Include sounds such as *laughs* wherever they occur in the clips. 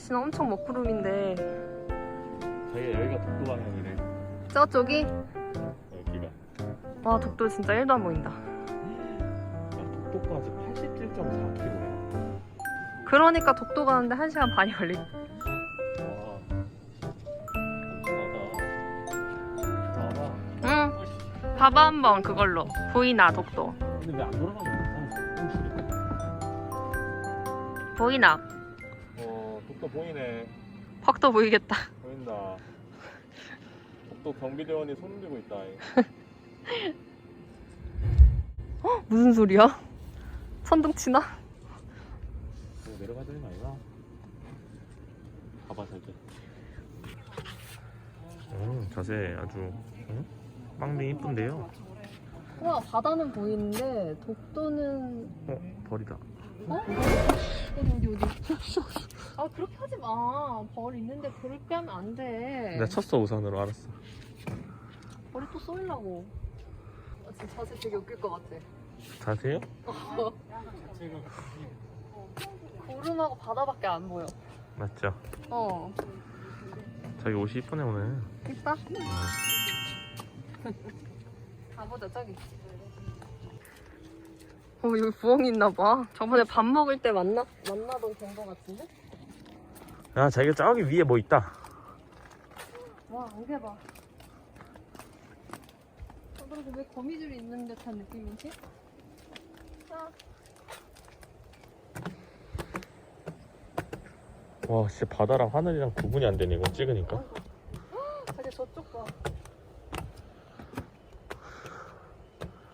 날씨는 엄청 먹구름인데 자기가 여기가 독도 방향이래 저쪽이 여기가 와 독도 진짜 1도 안 보인다. 야, 독도까지 87.4km야 그러니까 독도 가는데 1시간 반이 걸리. 와 엄청나다 봐봐 응. 봐봐 한번 그걸로 보이나 독도. 근데 왜 안 돌아가는 거야? 보이나? 어 독도 보이네 퍽도 보이겠다. 보인다 독도 경비대원이 손 들고 있다 *laughs* 무슨 소리야? 천둥 치나? 이거 내려가야 되는 거 아니야? 봐봐 잘게 음 자세 아주 응? 빵댕이 이쁜데요 와 바다는 보이는데 독도는 어 벌이다 어? 어디 어디 어디? 아 그렇게 하지 마. 벌 있는데 그렇게 하면 안 돼. 내가 쳤어 우산으로 알았어 벌이 또 쏘이려고. 아, 지금 자세 되게 웃길 것 같아. 자세요? *laughs* 구름하고 바다밖에 안 보여. 맞죠 어. 자기 옷이 이쁘네 오늘 이뻐? *laughs* 가보자 저기. 어 여기 부엉이 있나 봐. 저번에 밥 먹을 때 만나 만나던 갱거 같은데? 야 자기가 저기 위에 뭐 있다 와 안개 봐. 어, 그리고 왜 거미줄이 있는 듯한 느낌이지? 아, 와 진짜 바다랑 하늘이랑 구분이 안 되네 이거 찍으니까 자기 저쪽 봐.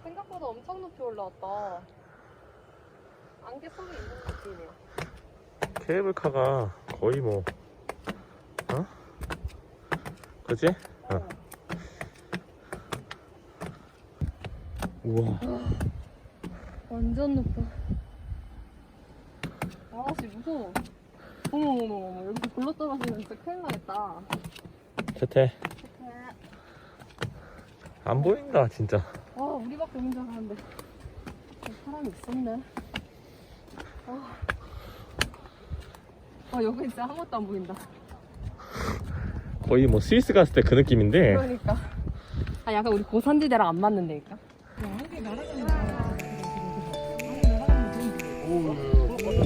생각보다 엄청 높이 올라왔다. 안개 속에 있는 느낌이야. 케이블카가 거의 뭐 어? 그지? 어. 우와 완전 높아. 아씨 무서워. 어머머머머 여기서 굴러 떨어지면 진짜 큰일 나겠다. 태태 안 보인다 진짜 와 우리밖에 없는 줄 알았는데 사람이 있었네. 아, 아 여기 진짜 아무것도 안 보인다. 거의 뭐 스위스 갔을 때 그 느낌인데 그러니까. 아 약간 우리 고산지대랑 안 맞는 데니까. 왜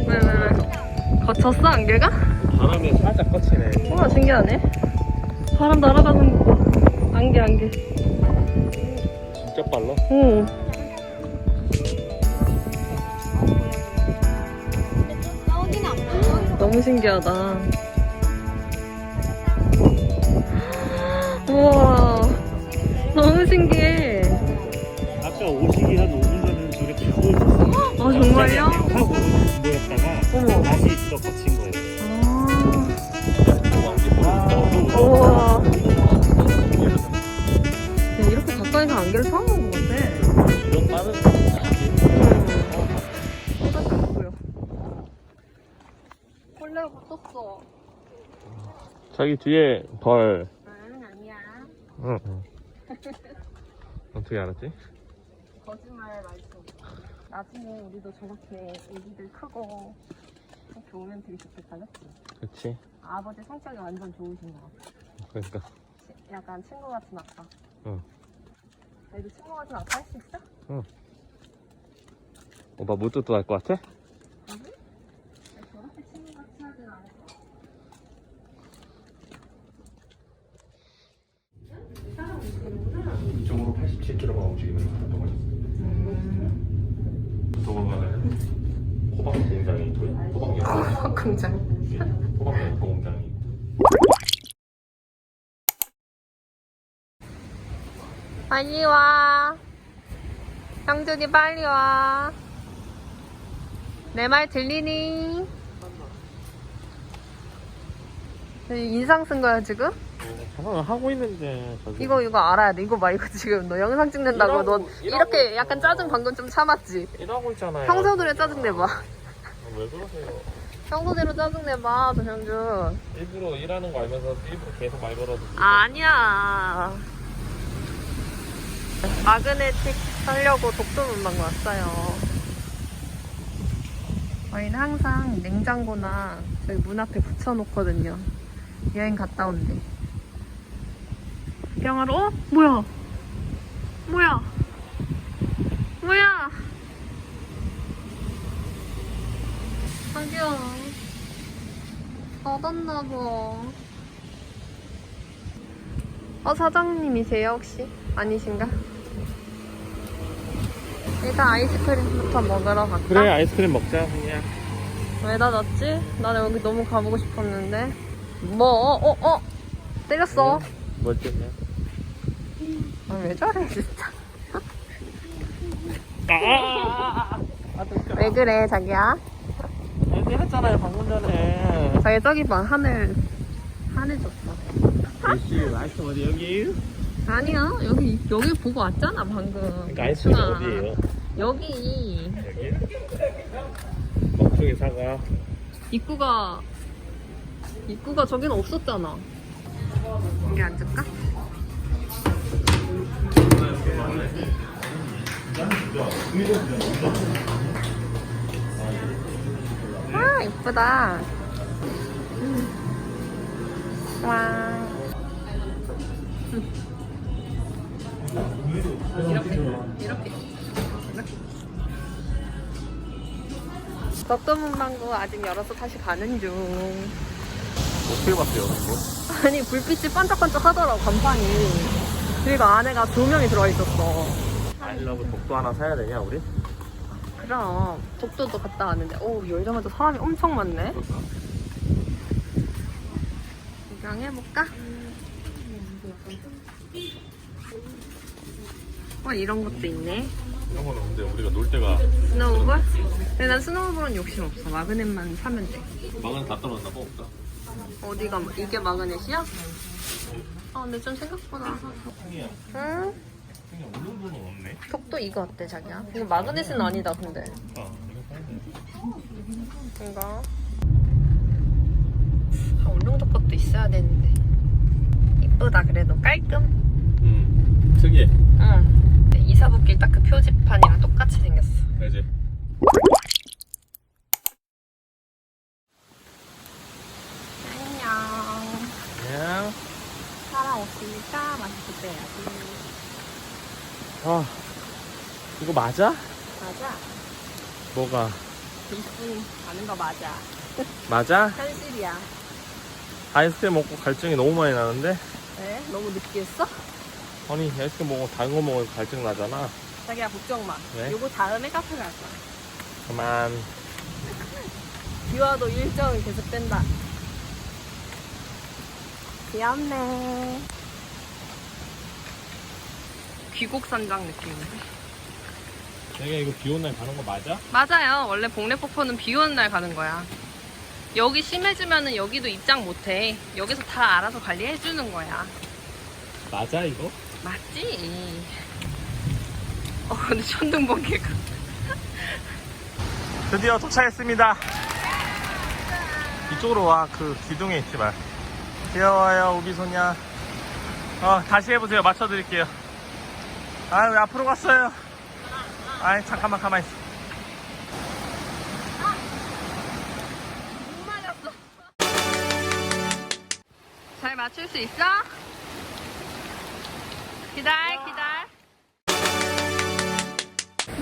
왜 왜? 거쳤어 안개가? 바람에 살짝 거치네 우와 신기하네. 바람 날아가는 거 봐. 안개 안개. 진짜 빨라 오. 너무 신기하다. 우와. 너무 신기해. 아까 오시기 한 5분 전에는 저게 타고 있었어요. 아 정말요? 타고 뭐였다가 어머. 다시 또 거친 거예요. 아. 우와. 야, 이렇게 가까이서 안개를 처음 본것 같아. 이런 빠른 벌레가 붙었어. 자기 뒤에 벌 응, 아니야. 응, 응. 어떻게 알았지? 거짓말 말고. 나중에 우리도 저렇게 애기들 크고 이렇게 오면 되게 좋겠다, 그치? 그치 아버지 성격이 완전 좋으신 것 같아. 그러니까 치- 약간 친구 같은 아빠. 응. 너희도 친구 같은 아빠 할 수 있어? 오빠 무뚜뚜 할것 같아? 저렇게 친구 같이 하진 않을 것 같아. 이쪽으로 87km가 움직이는 동안 도망가는 호박 공장이 있고요. 호박 공장. 호박 연구 공장이 있고. 빨리 와. 형준이 빨리 와. 내 말 들리니? 인상 쓴 거야 지금? 하나 하고 있는데 저기. 이거 이거 알아야 돼. 이거 봐 이거 지금 너 영상 찍는다고 일하고- 너 일하고 이렇게 있어. 약간 짜증 방금 좀 참았지? 일하고 있잖아요. 평소대로 짜증 내봐. 왜 그러세요? 평소대로 짜증 내봐 도현준. 일부러 일하는 거 알면서 일부러 계속 말 걸어도. 아니야. 마그네틱 하려고 독도 문방 왔어요. 저희는 항상 냉장고나 저희 문 앞에 붙여놓거든요. 여행 갔다 온대. 구경하러? 어? 뭐야? 뭐야? 뭐야? 자기야. 닫았나봐. 어, 사장님이세요, 혹시? 아니신가? 일단 아이스크림부터 먹으러 갈까? 그래 아이스크림 먹자 그냥. 왜 닫았지? 나 여기 너무 가보고 싶었는데. 뭐, 어, 어, 어. 때렸어. 뭐 때문에? 아, 왜 저래, 진짜. 아, 왜 그래, 자기야? 여기 했잖아요 방금 전에. 자기 저기 봐, 하늘, 하늘 줬어. 역시 어디 여기? 아니야, 여기, 여기 보고 왔잖아, 방금. 그러니까 아이스크림 수아. 어디예요? 여기. 여기? 먹중이 사과. 입구가, 입구가 저기는 없었잖아. 여기 앉을까? 아, 이쁘다. 음. 와. 이렇게, 이렇게. 덕도문방구 아직 열어서 다시 가는 중. 어떻게 봤어요 이거? 아니 불빛이 반짝반짝 하더라고 간판이 그리고 안에가 조명이 들어있었어 아이러브 독도 하나 사야 되냐 우리? 그럼 독도도 갔다 왔는데 오 열자마자 사람이 엄청 많네 구경해볼까? 어 이런 것도 있네 이런 거는 근데 우리가 놀 때가 스노우볼? 근데 난 스노우볼은 욕심 없어 마그넷만 사면 돼 막은 다 떨어졌나 봐 없다. 어디가 뭐- 이게 마그넷이야? 아 근데 좀 생각보다 형이야. 응? 형이 없네. 독도 이거 어때 자기야? 이거 마그넷은 아니다 근데 아 이거 사야 돼. 이거 아, 울릉도 것도 있어야 되는데 이쁘다 그래도 깔끔 음 특이해. 응 이사부길 딱 그 표지판이랑 똑같이 생겼어 그지. 안녕 그냥 사람 없으니까 맛있게 빼야지 아 이거 맞아? 맞아 뭐가 이쁜 가는 거 맞아 맞아? 현실이야 아이스크림 먹고 갈증이 너무 많이 나는데 왜? 너무 느끼했어? 아니 아이스크림 먹고 다른 거 먹으면 갈증 나잖아. 자기야 걱정 마 왜? 요거 다음에 카페 갈 거야 그만. *laughs* 비와도 일정은 계속된다. 귀엽네. 귀곡산장 느낌이네. 내가 이거 비 오는 날 가는 거 맞아? 맞아요. 원래 복례폭포는 비 오는 날 가는 거야. 여기 심해지면은 여기도 입장 못해. 여기서 다 알아서 관리해주는 거야. 맞아 이거? 맞지? 어, 근데 천둥 번개가. 드디어 도착했습니다. 이쪽으로 와. 그 기둥에 있지 말. 귀여워요, 우비소냐. 어, 다시 해보세요. 맞춰드릴게요. 아, 왜 앞으로 갔어요? 아이, 잠깐만, 가만히 있어. 잘 맞출 수 있어? 기다려, 기다려.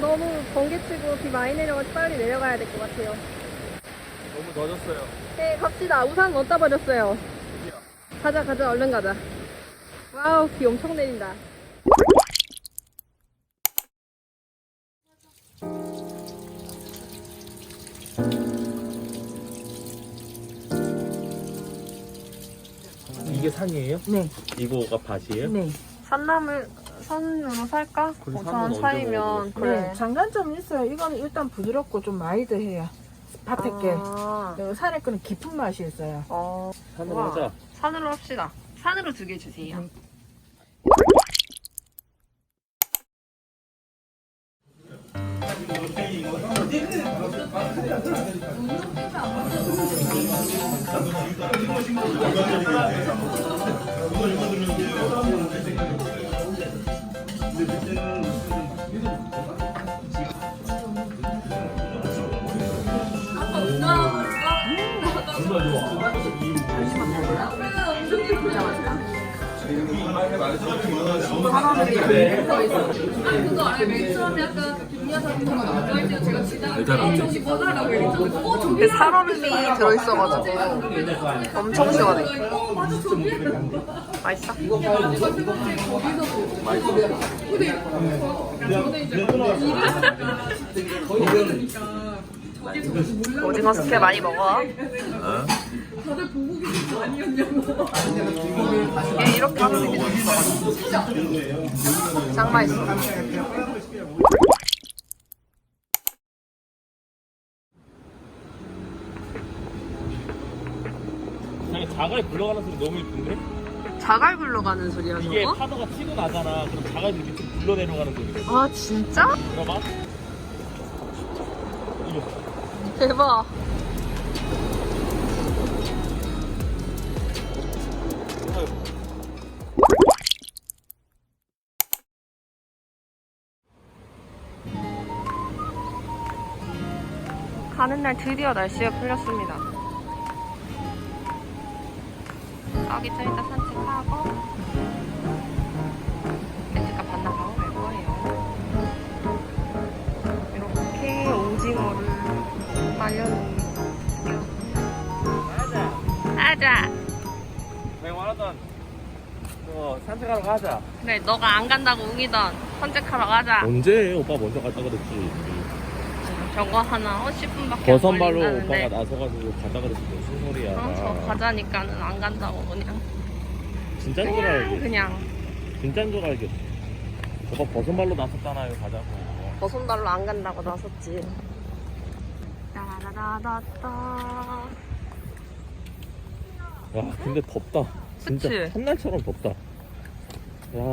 너무 번개치고 비 많이 내려가서 빨리 내려가야 될 것 같아요. 너무 늦었어요. 네, 갑시다. 우산 어디다 버렸어요? 가자, 가자. 얼른 가자. 와우, 비 엄청 내린다. 이게 산이에요? 네, 이거가 밭이에요? 네. 산나물 산으로 살까? 5천 원 뭐 차이면 그래. 네, 장단점이 있어요. 이거는 일단 부드럽고 좀 마이드해요. 밭에 게. 아, 그 산에 끄는 깊은 맛이 있어요. 어, 산으로 와 하자. 산으로 합시다. 산으로 두 개 주세요. 음. 아빠 누나 보니까 나도 엄청 예쁘지 않았어? 네. 살얼음이 들어있어가지고 엄청 시원해. 맛있어? 오징어 스테 많이 먹어. 이게 이렇게 하는 게 맛있어. 짱 맛있어. 자갈이 굴러가는 소리 너무 이쁜데? 자갈 굴러가는 소리야 이게 저거? 파도가 치고 나잖아. 그럼 자갈이 밑으로 굴러 내려가는 소리래. 아 진짜? 들어봐. 이거. 대박. 가는 날 드디어 날씨가 풀렸습니다. 여기 좀 이따 산책하고 렌즈가 반납하고 갈 거예요. 이렇게 오징어를 말려놓은 하자. 내가 말하던 그 산책하러 가자. 그래 너가 안 간다고 웅이던 산책하러 가자. 언제 오빠 먼저 갔다 그랬지. 저거 하나 어 10분밖에 안 버선발로. 오빠가 나서가지고 가자 그랬지. 무슨 소리야. 어, 저 가자니까는 안 간다고 그냥 진짜인 줄 그냥 알겠어. 그냥 진짜인 줄 알겠어. 오빠 버선발로 나섰잖아요. 가자고. 버선발로 안 간다고 나섰지. 따라라라따. 와 근데 덥다. 진짜 그치? 첫날처럼 덥다. 야,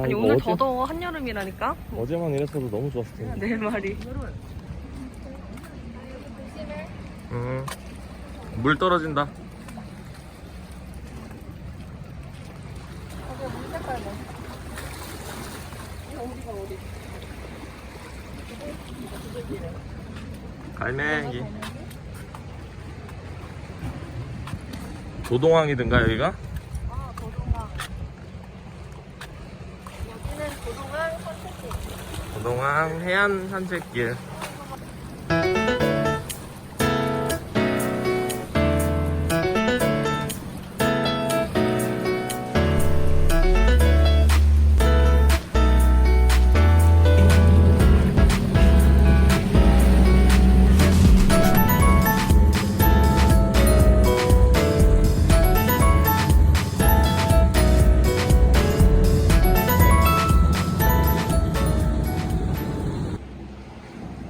아니 이거 오늘 어제, 더 더워 한여름이라니까. 어제만 이랬어도 너무 좋았을 텐데. 내 말이. 응. 물 떨어진다. 갈매기. 도동항이든가 여기가? 아. 여기는 산책길. 도동항 해안 산책길.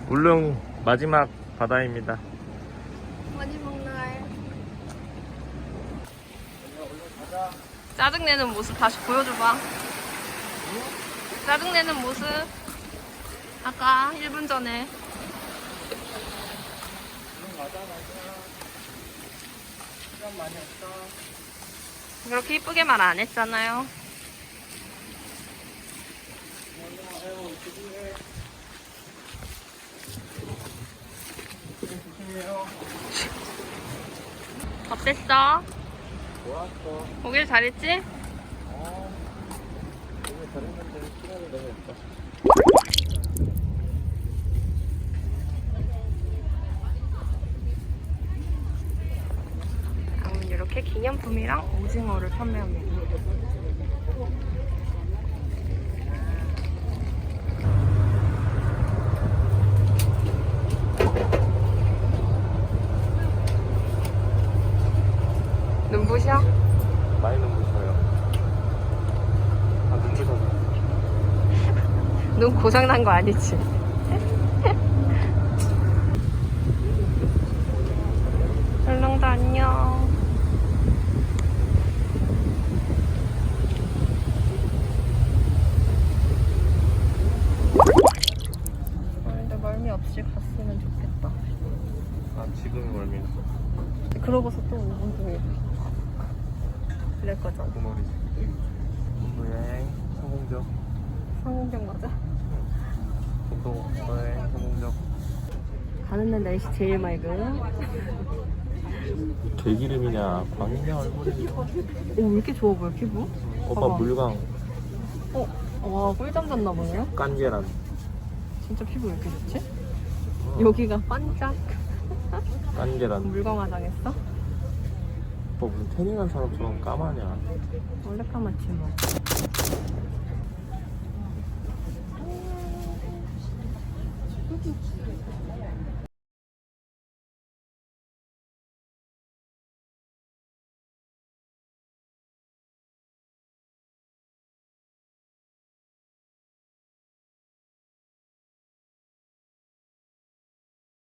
울릉 마지막 바다입니다. 마지막 날. 짜증내는 모습 다시 보여줘봐. 짜증내는 모습. 아까 1분 전에. 그렇게 이쁘게 말 안 했잖아요. 어땠어? 좋았어. 보길 잘했지? 오늘 잘했는데 시간이 너무 없다. 이렇게 기념품이랑 오징어를 판매합니다. 눈부셔? 많이 눈부셔요. 아 눈부셔서. 눈 고장난 거 아니지? *laughs* 울릉도 안녕. 오늘도 멀미 없이 갔으면 좋겠다. 아 지금 멀미는 그러고서 또 5분 뒤에 그럴 거잖아. 구멍이지. 본도여행 성공적. 성공적 맞아? 본도 여행 성공적. 가는 날 날씨 제일 맑음. 개기름이냐 광이냐 얼굴이 오, 왜 이렇게 좋아 보여, 피부? 오빠 봐봐. 물광 어, 와, 꿀잠 잤나 보네요? 깐계란 진짜 피부 왜 이렇게 좋지? 여기가 반짝 깐계란 물광 화장했어? 오빠 무슨 태닝한 사람처럼 까마냐 원래 까맣지 뭐.